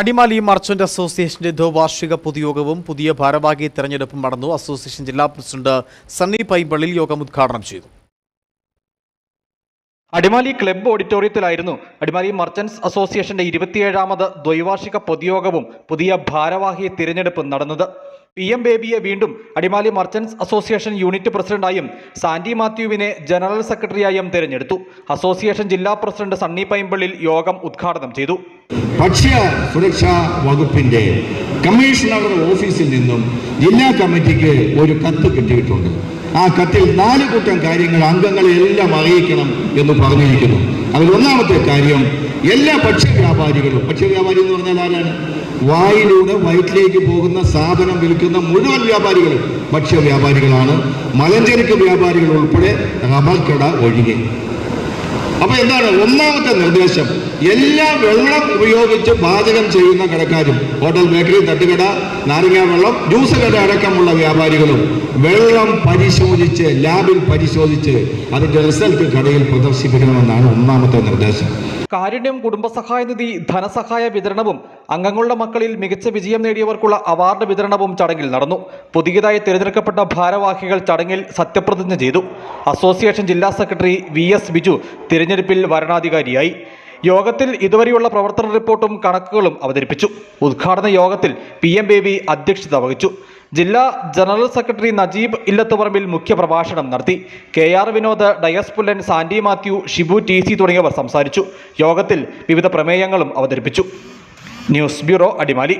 Adimali merchant അസോസിയേഷന്റെ ദ്വാർഷിക പൊതുയോഗവും പുതിയ ഭാരവാഹി തെരഞ്ഞെടുപ്പും നടന്നു. അസോസിയേഷൻ ജില്ലാ പ്രസിഡന്റ് സണ്ണി പൈമ്പള്ളിൽ യോഗം ഉദ്ഘാടനം ചെയ്തു. അടിമാലി ക്ലബ്ബ് ഓഡിറ്റോറിയത്തിലായിരുന്നു അടിമാലി മർച്ചന്റ്സ് അസോസിയേഷന്റെ ഇരുപത്തിയേഴാമത് ദ്വൈവാർഷിക പൊതുയോഗവും പുതിയ ഭാരവാഹി തിരഞ്ഞെടുപ്പും നടന്നത്. പി എം ബേബിയെ വീണ്ടും അടിമാലി മർച്ചന്റ്സ് അസോസിയേഷൻ യൂണിറ്റ് പ്രസിഡന്റായും സാൻഡി മാത്യുവിനെ ജനറൽ സെക്രട്ടറിയായും തിരഞ്ഞെടുത്തു. അസോസിയേഷൻ ജില്ലാ പ്രസിഡന്റ് സണ്ണി പൈമ്പള്ളിൽ യോഗം ഉദ്ഘാടനം ചെയ്തു. ഭക്ഷ്യ സുരക്ഷാ വകുപ്പിന്റെ കമ്മീഷണറുടെ ഓഫീസിൽ നിന്നും ജില്ലാ കമ്മിറ്റിക്ക് ഒരു കത്ത് കിട്ടിയിട്ടുണ്ട്. ആ കത്തിൽ നാല് കൂട്ടം കാര്യങ്ങൾ അംഗങ്ങളെ എല്ലാം അറിയിക്കണം എന്ന് പറഞ്ഞിരിക്കുന്നു. അതിൽ ഒന്നാമത്തെ കാര്യം എല്ലാ ഭക്ഷ്യവ്യാപാരികളും ഭക്ഷ്യവ്യാപാരി എന്ന് പറഞ്ഞാൽ ആരാണ്? വായിലൂടെ വയറ്റിലേക്ക് പോകുന്ന സാധനം വിൽക്കുന്ന മുഴുവൻ വ്യാപാരികളും ഭക്ഷ്യ വ്യാപാരികളാണ്. മലഞ്ചരക്ക് വ്യാപാരികൾ ഉൾപ്പെടെ റബർ കട ഒഴികെ. അപ്പൊ എന്താണ് ഒന്നാമത്തെ നിർദ്ദേശം? എല്ലാ വെള്ളം ഉപയോഗിച്ച് പാചകം ചെയ്യുന്ന കടക്കാരും ഹോട്ടൽ ബേക്കറി തട്ടുകട നാരങ്ങ വെള്ളം ജ്യൂസ് കട അടക്കമുള്ള വ്യാപാരികളും വെള്ളം പരിശോധിച്ച് ലാബിൽ പരിശോധിച്ച് അതിന്റെ റിസൾട്ട് കടയിൽ പ്രദർശിപ്പിക്കണമെന്നാണ് ഒന്നാമത്തെ നിർദ്ദേശം. കാരുണ്യം കുടുംബസഹായ നിധി ധനസഹായ വിതരണവും അംഗങ്ങളുടെ മക്കളിൽ മികച്ച വിജയം നേടിയവർക്കുള്ള അവാർഡ് വിതരണവും ചടങ്ങിൽ നടന്നു. പുതിയതായി തിരഞ്ഞെടുക്കപ്പെട്ട ഭാരവാഹികൾ ചടങ്ങിൽ സത്യപ്രതിജ്ഞ ചെയ്തു. അസോസിയേഷൻ ജില്ലാ സെക്രട്ടറി വി എസ് ബിജു തിരഞ്ഞെടുപ്പിൽ വരണാധികാരിയായി. യോഗത്തിൽ ഇതുവരെയുള്ള പ്രവർത്തന റിപ്പോർട്ടും കണക്കുകളും അവതരിപ്പിച്ചു. ഉദ്ഘാടന യോഗത്തിൽ പി എം ബേബി അധ്യക്ഷത വഹിച്ചു. ജില്ലാ ജനറൽ സെക്രട്ടറി നജീബ് ഇല്ലത്തുപറമ്പിൽ മുഖ്യപ്രഭാഷണം നടത്തി. K R Vinod Dias Pullan Sandy Mathew Shibu T C തുടങ്ങിയവർ സംസാരിച്ചു. യോഗത്തിൽ വിവിധ പ്രമേയങ്ങളും അവതരിപ്പിച്ചു. News bureau Adimali.